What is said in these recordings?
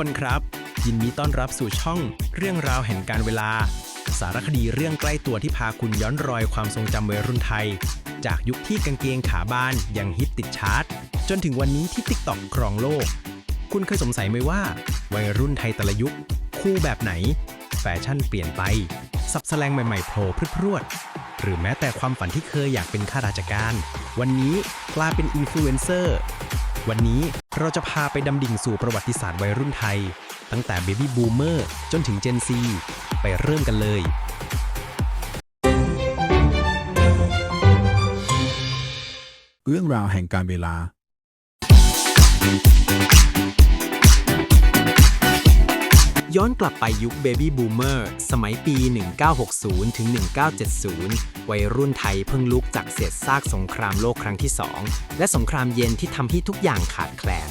คนครับ ยินดีต้อนรับสู่ช่องเรื่องราวแห่งการเวลา สารคดีเรื่องใกล้ตัวที่พาคุณย้อนรอยความทรงจำวัยรุ่นไทย จากยุคที่กางเกงขาบานยังฮิตติดชาร์ตจนถึงวันนี้ที่ติ๊กต็อกครองโลก คุณเคยสงสัยไหมว่า วัยรุ่นไทยแต่ละยุค คู่แบบไหน แฟชั่นเปลี่ยนไปสับแสลงใหม่ๆโผล่พรึพรวดหรือแม้แต่ความฝันที่เคยอยากเป็นข้าราชการ วันนี้กลายเป็นอินฟลูเอนเซอร์ วันนี้เราจะพาไปดำดิ่งสู่ประวัติศาสตร์วัยรุ่นไทย ตั้งแต่เบบี้บูมเมอร์จนถึงเจนซีไปเริ่มกันเลย เรื่องราวแห่งการเวลา ย้อนกลับไปยุคเบบี้บูมเมอร์สมัยปี 1960 ถึง 1970 วัยรุ่นไทยเพิ่งลุกจากเศษซากสงครามโลกครั้งที่ 2 และสงครามเย็นที่ทำให้ทุกอย่างขาดแคลน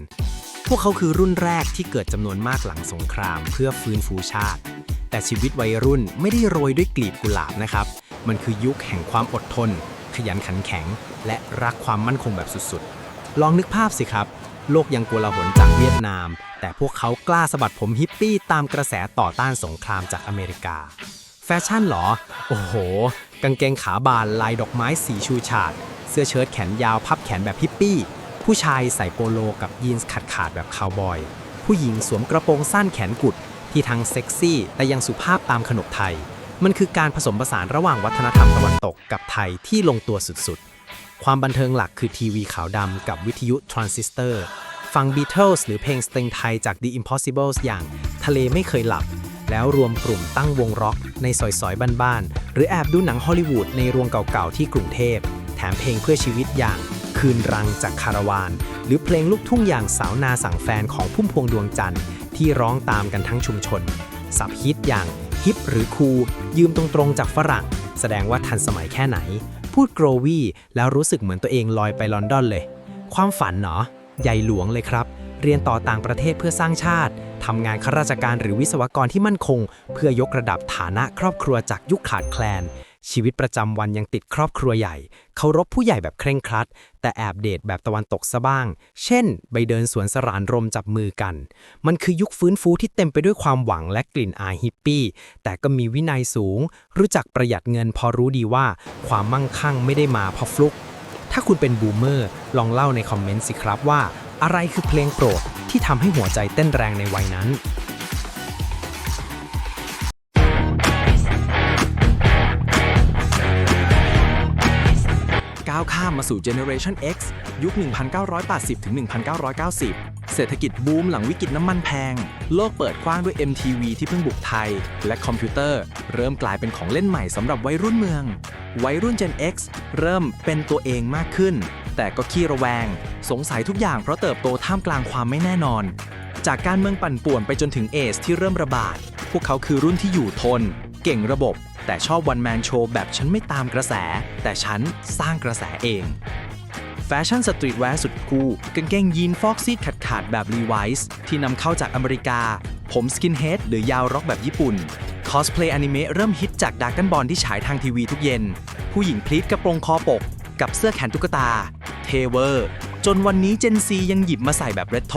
พวกเขาคือรุ่นแรกที่เกิดจำนวนมากหลังสงครามเพื่อฟื้นฟูชาติ แต่ชีวิตวัยรุ่นไม่ได้โรยด้วยกลีบกุหลาบนะครับ มันคือยุคแห่งความอดทน ขยันขันแข็ง และรักความมั่นคงแบบสุดๆ ลองนึกภาพสิครับ โลกยังกลาหนจากเวียดนาม แต่พวกเขากล้าสะบัดผมฮิปปี้ตามกระแสต่อต้านสงครามจากอเมริกา แฟชั่นเหรอ โอ้โห กางเกงขาบานลายดอกไม้สีชูชาด เสื้อเชิ้ตแขนยาวพับแขนแบบฮิปปี้ ผู้ชายใส่โปโลกับยีนส์ขาดขาดแบบคาวบอย ผู้หญิงสวมกระโปรงสั้นแขนกุด ที่ทั้งเซ็กซี่ แต่ยังสุภาพตามขนบไทย มันคือการผสมผสานระหว่างวัฒนธรรมตะวันตกกับไทยที่ลงตัวสุดๆ ความบันเทิงหลักคือทีวีขาวดำกับวิทยุทรานซิสเตอร์ฟัง Beatles หรือเพลงสตริงไทยจาก The Impossibles อย่างทะเลไม่เคยหลับ แล้วรวมกลุ่มตั้งวงร็อกในซอยๆบ้านๆหรือแอบดูหนังฮอลลีวูดในโรงเก่าๆที่กรุงเทพ แถมเพลงเพื่อชีวิตอย่างคืนรังจากคาราวาน หรือเพลงลูกทุ่งอย่างสาวนาสั่งแฟนของพุ่มพวงดวงจันทร์ที่ร้องตามกันทั้งชุมชน สับฮิตอย่างฮิปหรือคูลยืมตรงๆจากฝรั่ง แสดงว่าทันสมัยแค่ไหน พูดโกรวี่แล้วรู้สึกเหมือนตัวเองลอยไปลอนดอนเลย ความฝันเนาะใหญ่หลวงเลยครับ เรียนต่อต่างประเทศเพื่อสร้างชาติทำงานข้าราชการหรือวิศวกรที่มั่นคง เพื่อยกระดับฐานะครอบครัวจากยุคขาดแคลน ชีวิตประจำวันยังติดครอบครัวใหญ่ เคารพผู้ใหญ่แบบเคร่งครัด แต่แอบเดทแบบตะวันตกซะบ้าง เช่น ไปเดินสวนสรานรมจับมือกัน มันคือยุคฟื้นฟูที่เต็มไปด้วยความหวังและกลิ่นอายฮิปปี้ แต่ก็มีวินัยสูง รู้จักประหยัดเงินพอรู้ดีว่า ความมั่งคั่งไม่ได้มาเพราะฟลุก ถ้าคุณเป็นบูมเมอร์ ลองเล่าในคอมเมนต์สิครับว่า อะไรคือเพลงโปรดที่ทำให้หัวใจเต้นแรงในวัยนั้นาวข้ามมาสู่ Generation X ยุค 1980 ถึง 1990 เศรษฐกิจบูมหลังวิกฤตน้ำมันแพง โลกเปิดกว้างด้วย MTV ที่เพิ่งบุกไทย และคอมพิวเตอร์ เริ่มกลายเป็นของเล่นใหม่สำหรับวัยรุ่นเมือง วัยรุ่น Gen X เริ่มเป็นตัวเองมากขึ้น แต่ก็ขี้ระแวง สงสัยทุกอย่างเพราะเติบโตท่ามกลางความไม่แน่นอน จากการเมืองปั่นป่วนไปจนถึงเอสที่เริ่มระบาด พวกเขาคือรุ่นที่อยู่ทน เก่งระบบ แต่ชอบวันแมนโชว์แบบฉันไม่ตามกระแส แต่ฉันสร้างกระแสเอง แฟชั่นสตรีทแวร์สุดคูลกางเกงยีนฟอกซีดขาดขาดๆแบบ Levi's ที่นำเข้าจากอเมริกา ผมสกินเฮดหรือยาวร็อกแบบญี่ปุ่นคอสเพลย์อนิเมะเริ่มฮิตจากดาร์กันบอลที่ฉายทางทีวีทุกเย็น ผู้หญิงพลีทกระโปรงคอปก กับเสื้อแขนตุ๊กตา เทเวอร์ จนวันนี้เจนซียังหยิบมาใส่แบบเรโท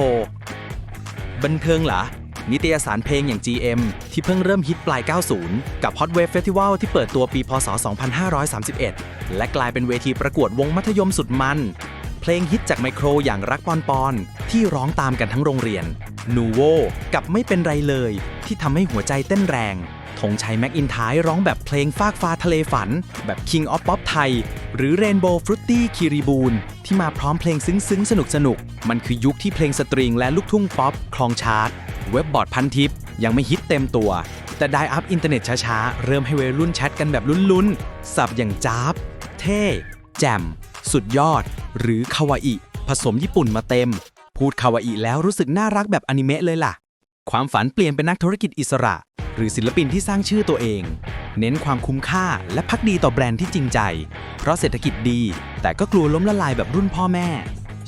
บันเทิงเหรอ นิตยสารเพลงอย่าง GM ที่เพิ่งเริ่มฮิตปลาย 90 กับ Hot Wave Festival ที่เปิดตัวปีพศ 2531 และกลายเป็นเวทีประกวดวงมัธยมสุดมัน เพลงฮิตจากไมโครอย่างรักปอนปอน ที่ร้องตามกันทั้งโรงเรียนนูโวกับไม่เป็นไรเลย ที่ทำให้หัวใจเต้นแรงธงชัยแม็กอินท้ายร้องแบบเพลงฟากฟ้าทะเลฝัน แบบ King of Pop ไทย หรือ Rainbow Fruity คีรีบูนที่มาพร้อมเพลงซึ้งๆ สนุกสนุกๆมันคือยุคที่เพลงสตริงและลูกทุ่งป๊อปคลองชาร์ต เว็บบอร์ดพันทิปยังไม่ฮิตเต็มตัว แต่ไดอัพอินเทอร์เน็ตช้าๆ เริ่มให้วัยรุ่นแชทกันแบบลุ้นๆ สับอย่างจ้าบ เท่ แจ่ม สุดยอด หรือคาวาอิ ผสมญี่ปุ่นมาเต็ม พูดคาวาอิแล้วรู้สึกน่ารักแบบอนิเมะเลยล่ะ ความฝันเปลี่ยนเป็นนักธุรกิจอิสระ หรือศิลปินที่สร้างชื่อตัวเอง เน้นความคุ้มค่าและพักดีต่อแบรนด์ที่จริงใจ เพราะเศรษฐกิจดี แต่ก็กลัวล้มละลายแบบรุ่นพ่อแม่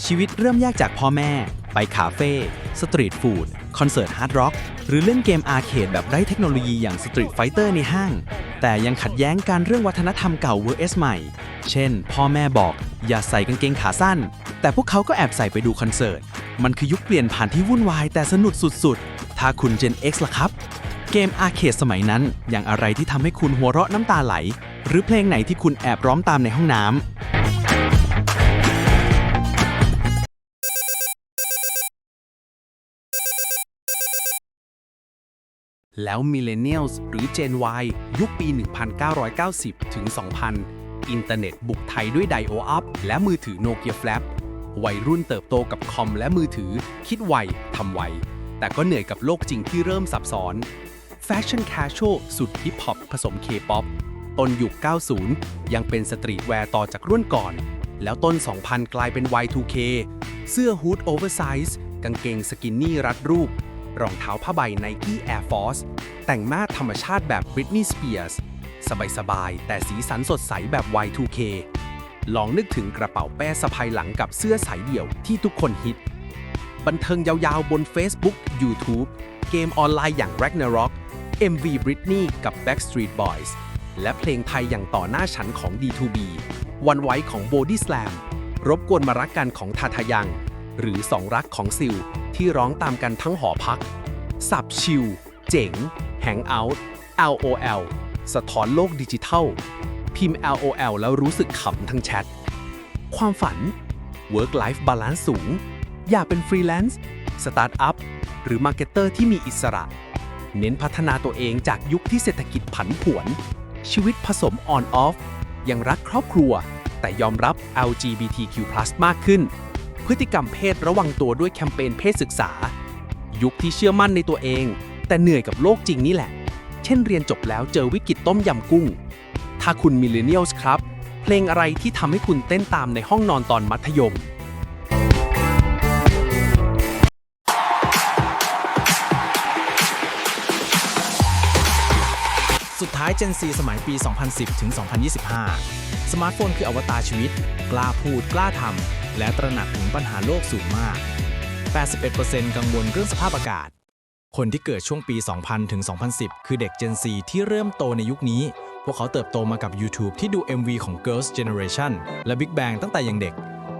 ชีวิตเริ่มยากจากพ่อแม่ ไปคาเฟ่สตรีทฟู้ด คอนเสิร์ตฮาร์ดร็อกหรือเล่นเกมอาร์เคดแบบไร้เทคโนโลยีอย่างสตรีทไฟเตอร์ในห้าง แต่ยังขัดแย้งการเรื่องวัฒนธรรมเก่า vs ใหม่ เช่น พ่อแม่บอก อย่าใส่กางเกงขาสั้น แต่พวกเขาก็แอบใส่ไปดูคอนเสิร์ต มันคือยุคเปลี่ยนผ่านที่วุ่นวายแต่สนุกสุดๆ ถ้าคุณ Gen X ล่ะครับ เกมอาร์เคดสมัยนั้น อย่างอะไรที่ทำให้คุณหัวเราะน้ำตาไหล หรือเพลงไหนที่คุณแอบร้องตามในห้องน้ำ แล้ว Millennials หรือ Gen Y ยุคปี 1990 ถึง 2000 อินเทอร์เน็ตบุกไทยด้วยไดโออัพและมือถือโนเกียแฟลปวัยรุ่นเติบโตกับคอมและมือถือ คิดไวทำไว แต่ก็เหนื่อยกับโลกจริงที่เริ่มซับซ้อนแฟชั่นแคชช a l สุดฮิปฮอปผสมเคป๊อปต้นยุค 90 ยังเป็นสตรีทแวร์ต่อจากรุ่นก่อน แล้วต้น 2000 กลายเป็น Y2K เสื้อฮูดโอเวอร์ไซส์กางเกงสกินนี่รัดรูป รองเท้าผ้าใบ Nike Air Force แต่งมาธรรมชาติแบบ Britney Spears สบายๆ แต่สีสันสดใสแบบ Y2K ลองนึกถึงกระเป๋าแป้สะพายหลังกับเสื้อสายเดี่ยวที่ทุกคนฮิต บันเทิงยาวๆ บน Facebook YouTube เกมออนไลน์อย่าง Ragnarok MV Britney กับ Backstreet Boys และเพลงไทยอย่างต่อหน้าฉันของ D2B วันไว้ของ Body Slam รบกวนมารักกันของทาทายัง หรือสองรักของซิลที่ร้องตามกันทั้งหอพัก สับชิล เจ๋ง Hangout LOL สะท้อนโลกดิจิทัล พิมพ์ LOL แล้วรู้สึกขำทั้งแชท ความฝัน Work Life Balance สูง อยากเป็นฟรีแลนซ์ สตาร์ทอัพ หรือมาร์เก็ตเตอร์ที่มีอิสระ เน้นพัฒนาตัวเองจากยุคที่เศรษฐกิจผันผวน ชีวิตผสมออนออฟยังรักครอบครัว แต่ยอมรับ LGBTQ+ มากขึ้น พฤติกรรมเพศระวังตัวด้วยแคมเปญเพศศึกษา ยุคที่เชื่อมั่นในตัวเอง แต่เหนื่อยกับโลกจริงนี่แหละ เช่นเรียนจบแล้วเจอวิกฤตต้มยำกุ้ง ถ้าคุณมิเลเนียลส์ครับ เพลงอะไรที่ทำให้คุณเต้นตามในห้องนอนตอนมัธยมสุดท้าย Gen Z สมัยปี 2010 ถึง 2025 สมาร์ทโฟนคืออวตารชีวิต กล้าพูด กล้าทำ และตระหนักถึงปัญหาโลกสูงมาก 81%กังวลเรื่องสภาพอากาศ คนที่เกิดช่วงปี 2000 ถึง 2010 คือเด็ก Gen Z ที่เริ่มโตในยุคนี้ พวกเขาเติบโตมากับ YouTube ที่ดู MV ของ Girls' Generation และ Big Bang ตั้งแต่ยังเด็ก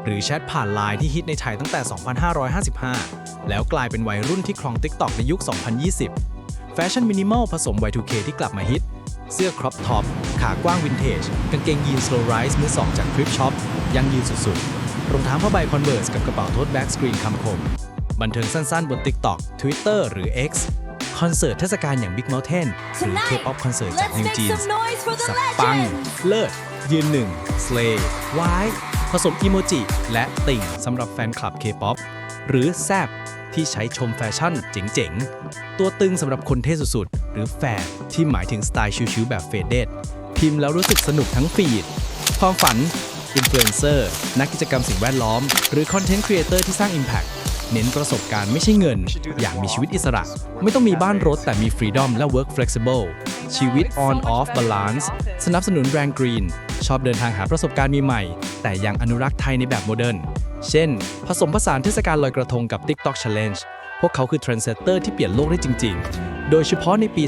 หรือแชทผ่านไลน์ที่ฮิตในไทยตั้งแต่ 2555 แล้วกลายเป็นวัยรุ่นที่ครอง TikTok ในยุค 2020 แฟชั่นมินิมอลผสม Y2K ที่กลับมาฮิตเสื้อครอปท็อป ขากว้างวินเทจ กางเกงยีนสโลไรส์มือสองจากคลิปช็อปยังยืนสุดๆ รองเท้าผ้าใบคอนเวิร์สกับกระเป๋าโทษแบ็กสกรีนคำคม บันเทิงสั้นๆ บน TikTok Twitter หรือ X คอนเสิร์ตเทศกาลอย่าง Big Mountain หรือ Tonight, K-pop คอนเสิร์ตจาก let's New make Jeans some noise for the สับปัง legends. เลิศ ยืนหนึ่ง Slay วายผสมอีโมจิ และติ่งสำหรับแฟนคลับ K-pop หรือแซบที่ใช้ชมแฟชั่นเจ๋งๆ ตัวตึงสำหรับคนเท่สุดๆ หรือแฟดที่หมายถึงสไตล์ชิวๆแบบเฟดเดดพิมพ์แล้วรู้สึกสนุกทั้งฟีด ความฝัน อินฟลูเอนเซอร์นักกิจกรรมสิ่งแวดล้อม หรือคอนเทนต์ครีเอเตอร์ที่สร้าง Impact เน้นประสบการณ์ไม่ใช่เงิน อยากมีชีวิตอิสระ ไม่ต้องมีบ้านรถแต่มี Freedom และ Work Flexible ชีวิต On Off Balance สนับสนุนแบรนด์ Green ชอบเดินทางหาประสบการณ์ใหม่ๆแต่ยังอนุรักษ์ไทยในแบบโมเดิร์นเช่น ผสมผสานเทศกาลลอยกระทงกับ TikTok Challenge พวกเขาคือเทรนเซ t เตอร์ที่เปลี่ยนโลกได้จริง ๆ โดยเฉพาะในปี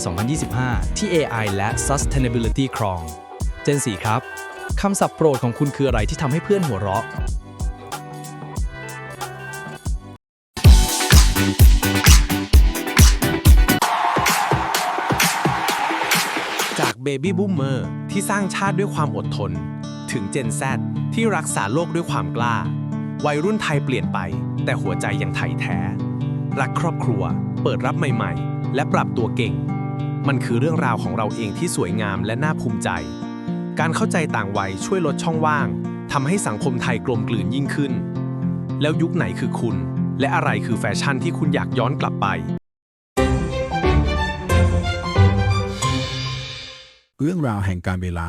2025 ที่ AI และ Sustainability ครอง เจน4ครับ คำศัพท์โปรดของคุณคืออะไรที่ทำให้เพื่อนหัวเราะ จากเบบี้บูมเมอร์ที่สร้างชาติด้วยความอดทน ถึงเจน Z ที่รักษาโลกด้วยความกล้า วัยรุ่นไทยเปลี่ยนไป แต่หัวใจยังไทยแท้ รักครอบครัว เปิดรับใหม่ ๆ และปรับตัวเก่ง มันคือเรื่องราวของเราเองที่สวยงามและน่าภูมิใจ การเข้าใจต่างวัยช่วยลดช่องว่างทำให้สังคมไทยกลมกลืนยิ่งขึ้น แล้วยุคไหนคือคุณ และอะไรคือแฟชั่นที่คุณอยากย้อนกลับไป เรื่องราวแห่งการเวลา